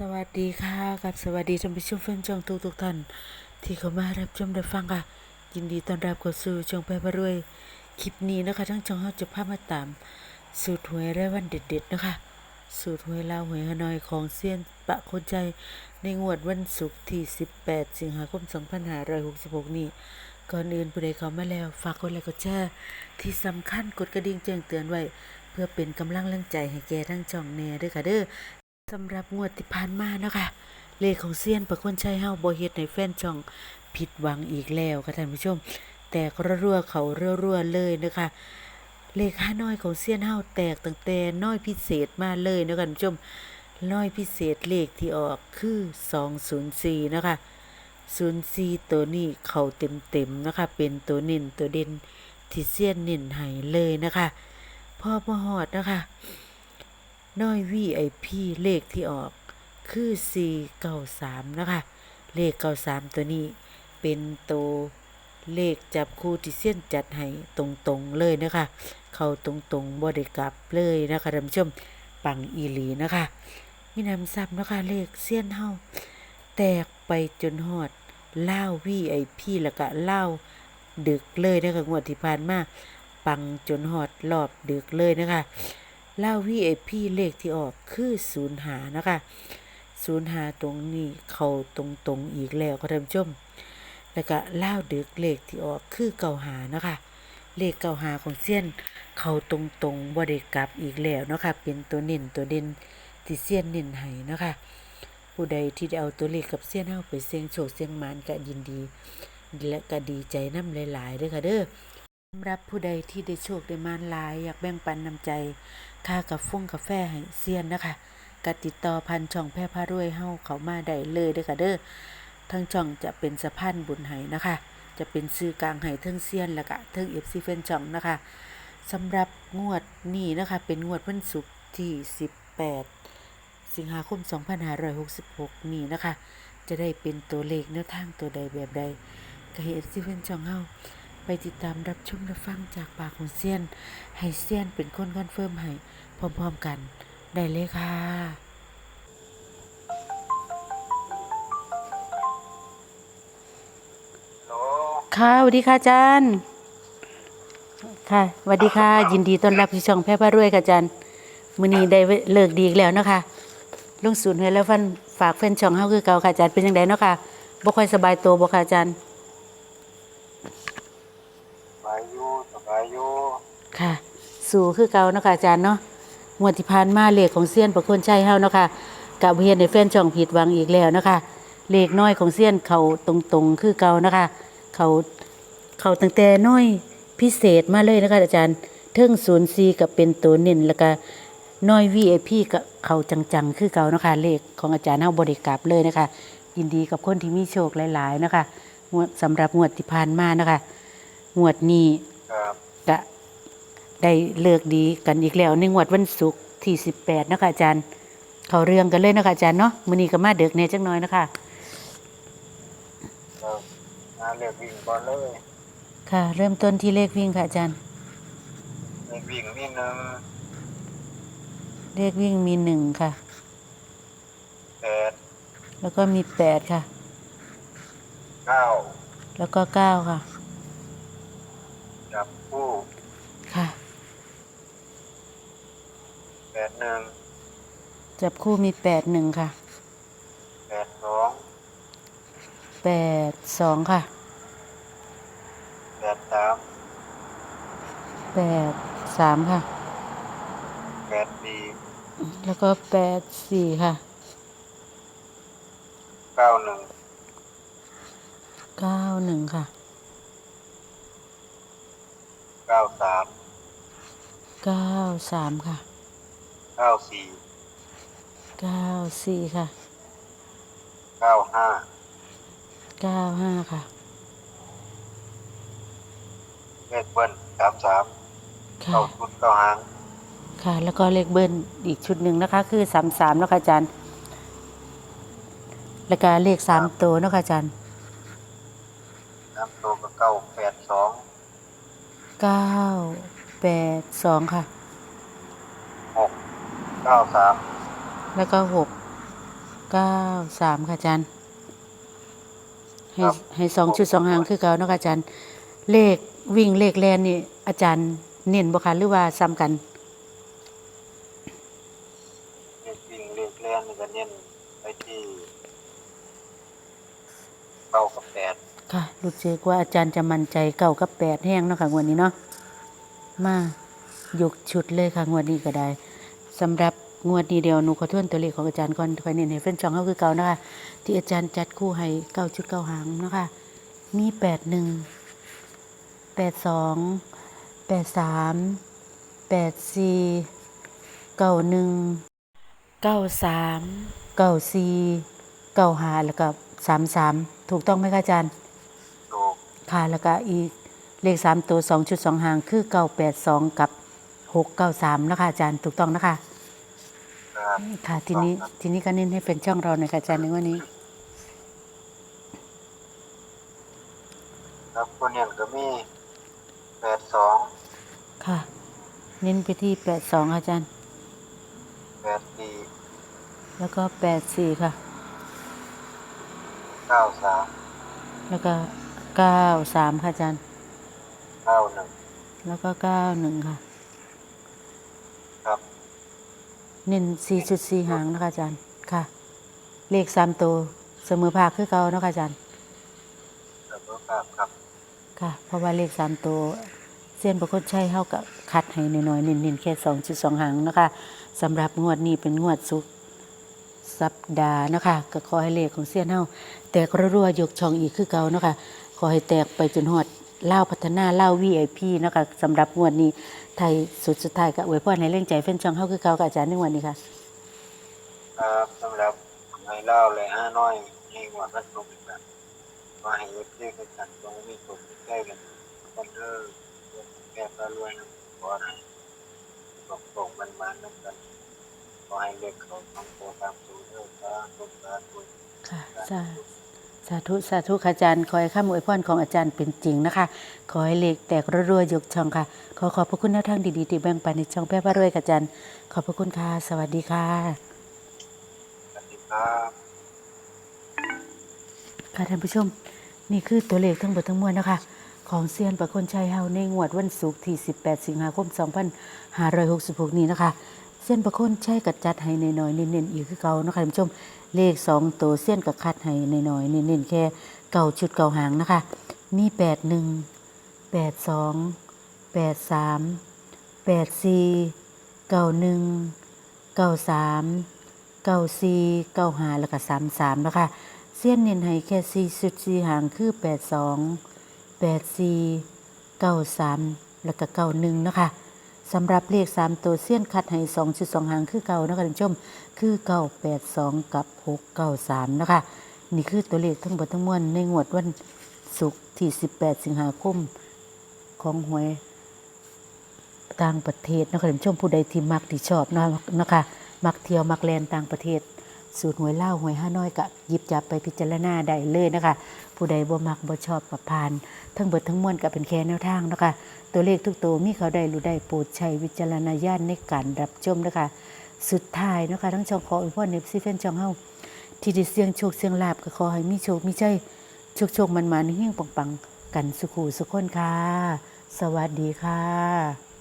สวัสดีค่ะกับสวัสดีท่านผู้ชมแฟนช่องทุกทุกท่านที่เข้ามารับชมรับฟังค่ะ ยินดีต้อนรับเข้าสู่ช่องแพร่พรวยคลิปนี้นะคะทั้งช่องเฮาจะพามาตาม สูตรหวยรายวันเด็ด ๆ นะคะ สูตรหวยลาวหวยฮานอยของเซียนปะคนใจในงวดวันศุกร์ที่ 18 สิงหาคม 2566 นี้ก่อนอื่นผู้ใดเข้ามาแล้วฝากกดไลค์กดแชร์ที่สำคัญกดกระดิ่งแจ้งเตือนไว้ เพื่อเป็นกำลังแรงใจให้แกทั้งช่องแน่ด้วยค่ะเด้อ สำหรับงวดที่ผ่านมาเนาะค่ะเลขของเซียนประคนชัยเฮาบ่เฮ็ดให้แฟนช่องผิดหวังอีกแล้วค่ะท่านผู้ชม แตกรัวๆเขารัวๆเลยนะคะ เลขห้าน้อยของเซียนเฮาแตกตั้งแต่น้อยพิเศษมาเลยนะคะท่านผู้ชมน้อยพิเศษเลขที่ออกคือ204นะคะ04ตัวนี้เขาเต็มๆนะคะ เป็นตัวเน้นตัวเด่นที่เซียนเน้นให้เลยนะคะพอมาฮอดนะคะ น้อย VIP เลขที่ออกคือ 493 นะคะ เลข 93 ตัวนี้เป็นตัวเลขจับคู่ที่เส้นจัดให้ตรงๆเลยนะคะ เข้าตรงๆบ่ได้กลับเลยนะคะท่านผู้ชมปังอีหลีนะคะมีนำซับนะคะเลขเสี้ยนเฮาแตกไปจนฮอดเล่าว VIP แล้วก็เล่าดึกเลยนะคะงวดที่ผ่านมาปังจนฮอดรอบดึกเลยนะคะ เล่า VIP เลขที่ออกคือศูนย์หานะคะศูนย์หาตรงนี้เขาตรงตรงอีกแล้วก็ท่านผู้ชม แล้วก็เล่าดึกเลขที่ออกคือเก่าหานะคะ เลขเก่าหาของเซียน เขาตรงตรงบ่ได้กลับอีกแล้วนะคะเป็นตัวเน้นตัวเด่นที่เซียนเน้นให้นะคะ ผู้ใดที่ได้เอาตัวเลขกับเซียนเฮาไปเสี่ยงโชคเสี่ยงมานก็ยินดีและก็ดีใจน้ำหลายๆเด้อค่ะเด้อสำหรับผู้ใดที่ได้โชคได้มานหลาย อยากแบ่งปันน้ำใจ ค่ากับฟงกาแฟให้เซียนนะคะกติดต่อพันช่องแพร่พารวยเฮาเขามาได้เลยเด้อค่ะเด้อทั้งช่องจะเป็นสะพานบุญให้นะคะ จะเป็นซื้อกลางให้เทิงเซียนแล้วก็เทิงเอฟซีแฟนช่องนะคะสำหรับงวดนี้นะคะ เป็นงวดวันศุกร์ที่ 18 สิงหาคม 2566 นี้นะคะ จะได้เป็นตัวเลขแนวทางตัวใดแบบใดก็เอฟซีแฟนช่องเฮา ไปติดตามรับชมรับฟังจากปากของเซียน ให้เซียนเป็นคนคอนเฟิร์มให้พร้อมๆกันได้เลยค่ะโหลค่ะสวัสดีค่ะอาจารย์ ค่ะสวัสดีค่ะ ยินดีต้อนรับที่ช่องแพร่พระรวยค่ะอาจารย์มื้อนี้ได้เลิกดีอีกแล้วเนาะค่ะลงศูนย์ให้แล้วฟันฝากแฟนช่องเฮาคือเก่าค่ะอาจารย์เป็นจังไดเนาะค่ะบ่ค่อยสบายตัวบ่ค่ะอาจารย์ สบายอยู่สบายอยู่ค่ะ สู่คือเก่าเนาะค่ะอาจารย์เนาะงวดที่ผ่านมาเลขของเซียนประคนชัยเฮาเนาะค่ะกับเฮียนในแฟนช่องผิดหวังอีกแล้วเนาะค่ะเลขน้อยของเซียนเขาตรงๆ คือเก่าเนาะค่ะเขาเขาตั้งแต่น้อยพิเศษมาเลยนะคะอาจารย์เทิง04กับเป็นตัวเน้นแล้วก็น้อย VIP กับเขาจังๆ คือเก่าเนาะค่ะเลขของอาจารย์เฮาบ่ได้กลับเลยนะคะยินดีกับคนที่มีโชคหลาย ๆ นะคะงวดสำหรับงวดที่ผ่านมานะคะงวดนี้ครับ ก็ได้เลิกดีกันอีกแล้วในงวดวันศุกร์ที่สิบแปดนะคะอาจารย์ เขาเรื่องกันเลยนะคะอาจารย์เนาะมื้อนี้ก็มาเด็กแหน่จักหน่อยนะคะครับงานเรียกวิ่งก่อนเลยค่ะ เริ่มต้นที่เลขวิ่งค่ะอาจารย์เรียกวิ่งนี่หนึ่งเลขวิ่งมีหนึ่งค่ะแปดแล้วก็มีแปดค่ะเก้าแล้วก็เก้าค่ะ จับคู่ ค่ะ แป ดหนึ่งจับคู่มีแปดหนึ่งค่ะแปดสองแปดสองค่ะแปดสามแปดสามค่ะ แปดสี่แล้วก็แปดสี่ค่ะเก้าหนึ่งเก้าหนึ่งค่ะเก้าสามเก้าสามค่ะเก้าสี่เก้าสี่ค่ะเก้าห้าเก้าห้าค่ะ เลขเบิ้ลสามสามค่ะ เก้าชุดเก้าหางค่ะ แล้วก็เลขเบิ้ลอีกชุดหนึ่งนะคะ คือสามสามแล้วค่ะอาจารย์ แล้วก็เลขสามตัวเนาะค่ะอาจารย์น้ำตัวก็เก้าแปดสองเก้าแปดสองค่ะหก เก้าสามแล้วก็หกเก้าสามค่ะอาจารย์ให้ครับให้สองชุดสองหางคือเก่าเนาะค่ะอาจารย์ เลขวิ่งเลขแลนนี่ อาจารย์เน้นบ่คะหรือว่าซ้ำกันเลขวิ่งเลขแล่นนี่ก็เน้นไปที่เก้ากับแปดค่ะรู้สึกว่าอาจารย์จะมั่นใจเก้ากับแปดแห้งเนาะค่ะงวดนี้เนาะมายกชุดเลยค่ะงวดนี้ก็ได้ สำหรับงวดนี้เดียวหนูขอทวนตัวเลขของอาจารย์ก่อนคอยเน้นให้เพื่อนจองเขาคือเก่านะคะที่อาจารย์จัดคู่ให้เก้าชุดเก้าหางนะคะมีแปดหนึ่งแปดสองแปดสามแปดสี่เก้าหนึ่งเก้าสามเก้าสี่เก้าห้าแล้วก็สามสามถูกต้องไหมคะอาจารย์ถูกค่ะแล้วก็อีกเลขสามตัวสองชุดสองหางคือเก้าแปดสองกับ หกเก้าสามนะคะอาจารย์ถูกต้องนะคะ ครับค่ะทีนี้ทีนี้ก็เน้นให้เป็นช่องเราหน่อยค่ะอาจารย์ในวันนี้ ครับคนเนียนก็มีแปดสองค่ะ เน้นไปที่แปดสองอาจารย์ แปดสี่แล้วก็แปดสี่ค่ะ เก้าสามแล้วก็เก้าสามค่ะอาจารย์เก้าหนึ่ง แล้วก็เก้าหนึ่งค่ะ ครับ เน้นสี่จุดสี่หางนะคะอาจารย์ค่ะ เลขสามตัวเสมอภาคคือเก่าเนาะค่ะอาจารย์แล้วก็ครับครับ ค่ะ เพราะว่าเลขสามตัวเส้นประคตใช้เท่ากับคัดให้น้อยๆเน้นๆแค่สองจุดสองหางนะคะสำหรับงวดนี้เป็นงวดสุกร์สัปดาห์นะคะก็ขอให้เลขของเสี้ยนเฮาแตกรัวๆยกช่องอีกคือเก่านะคะขอให้แตกไปจนฮอด เล่าวพัฒนาเล่าววีไอพีนะคะสำหรับงวดนี้ไทยสุดสุดท้ายก็อวยพรให้เร่งใจเฟ้นช่องเฮาคือเก่ากับอาจารย์ในวันนี้ค่ะครับสำหรับไม้เล่าเลยห้าน้อยให้หัวรัดลงแบบมาให้เอฟซีกันจัดตรงมีตรงใกล้กันคนเออแก้ปลารวยนะขอให้ตรงตรงมันมันนั่นกันขอให้เล็กเขาทำโตตามสูตรเออสาธุสาธุค่ะสา สาธุสาธุค่ะอาจารย์ ขอให้ข้ามอวยพรของอาจารย์เป็นจริงนะคะ ขอให้เลขแตกรัวๆยกช่องค่ะ ขอขอบพระคุณแนวทางดีๆที่แบ่งปันในช่องแพร่พระรวยกับอาจารย์ ขอบพระคุณค่ะ สวัสดีค่ะสวัสดีครับค่ะท่านผู้ชม นี่คือตัวเลขทั้งหมดทั้งมวลนะคะ ของเซียนประคนชัยเฮาในงวดวันศุกร์ที่ 18 สิงหาคม 2566 นี้นะคะ เส้นประคนใชัยกัดจัดให้ในน้อยๆเน้นๆอีกคือเก่านะคะท่านผู้ชมเลข2ตัวเส้นกับคัดให้ในน้อยๆเน้นๆแค่เก่าชุดเก่าหางนะคะ มี81 82 83 84 91 93เก้าสามเกาสี่เก้าหาแล้วก็สามสามนะคะเส้นเน้นให้แค่สี่สุดสี่หางคือแปดสองแปดสี่เก้าสามแล้วก็เก้าหนึ่งนะคะ สำหรับเลขสามตัวเส้นคัดให้สองจุดสองหางคือเก่านะคะท่านผู้ชม คือเก้าแปดสองกับหกเก้าสามนะคะ นี่คือตัวเลขทั้งหมดทั้งมวลในงวดวันศุกร์ที่สิบแปดสิงหาคม ของหวยต่างประเทศนะคะท่านผู้ชมผู้ใดที่มักที่ชอบนะนะคะมักเที่ยวมักแลนต่างประเทศ สูตรหวยเล่าหวยห้าน้อยกะหยิบจับไปพิจารณาได้เลยนะคะ ผู้ใดบ่มักบ่ชอบกับพาน ทั้งเบิดทั้งมวลก็เป็นแค่แนวทางนะคะ ตัวเลขทุกตัวมีเขาได้รู้ได้โปรดใช้วิจารณญาณในการรับชมนะคะ สุดท้ายนะคะ ทั้งช่องขออวยพรเนฟซีเฟนช่องเฮาที่ได้เสียงโชคเสียงลาบก็ขอให้มีโชคมีใจโชคโชคมันมาในเฮี้ยงปังๆกันสุขูสุขคนค่ะ สวัสดีค่ะ